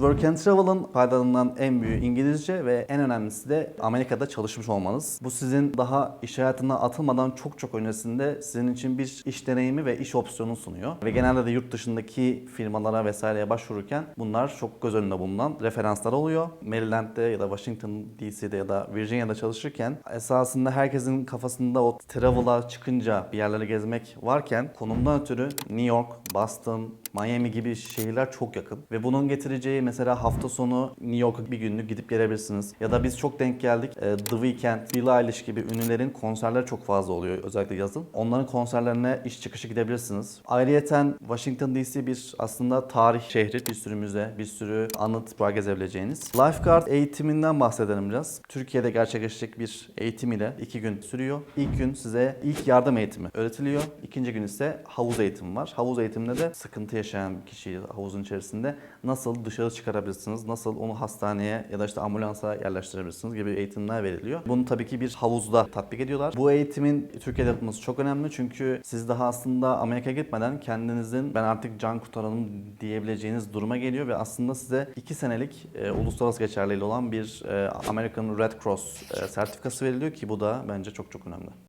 Work and Travel'ın faydalarından en büyüğü İngilizce ve en önemlisi de Amerika'da çalışmış olmanız. Bu sizin daha iş hayatına atılmadan çok çok öncesinde sizin için bir iş deneyimi ve iş opsiyonu sunuyor. Ve genelde de yurt dışındaki firmalara vesaireye başvururken bunlar çok göz önünde bulunan referanslar oluyor. Maryland'de ya da Washington DC'de ya da Virginia'da çalışırken esasında herkesin kafasında o travel'a çıkınca bir yerleri gezmek varken konumdan ötürü New York, Boston, Miami gibi şehirler çok yakın. Ve bunun getireceği mesela hafta sonu New York'a bir günlük gidip gelebilirsiniz. Ya da biz çok denk geldik. e, The Weeknd, Billie Eilish gibi ünlülerin konserleri çok fazla oluyor özellikle yazın. Onların konserlerine iş çıkışı gidebilirsiniz. Ayrıyeten Washington DC bir aslında tarih şehri. Bir sürü müze, bir sürü anıt var gezebileceğiniz. Lifeguard eğitiminden bahsedelim biraz. Türkiye'de gerçekleşecek bir eğitim ile iki gün sürüyor. İlk gün size ilk yardım eğitimi öğretiliyor. İkinci gün ise havuz eğitimi var. Havuz eğitiminde de sıkıntı yaşayan bir kişiyi havuzun içerisinde nasıl dışarı çıkarabilirsiniz, nasıl onu hastaneye ya da işte ambulansa yerleştirebilirsiniz gibi eğitimler veriliyor. Bunu tabii ki bir havuzda tatbik ediyorlar. Bu eğitimin Türkiye'de yapılması çok önemli çünkü siz daha aslında Amerika'ya gitmeden kendinizin ben artık can kurtaranım diyebileceğiniz duruma geliyor ve aslında size 2 senelik e, uluslararası geçerliliği olan bir e, American Red Cross e, sertifikası veriliyor ki bu da bence çok çok önemli.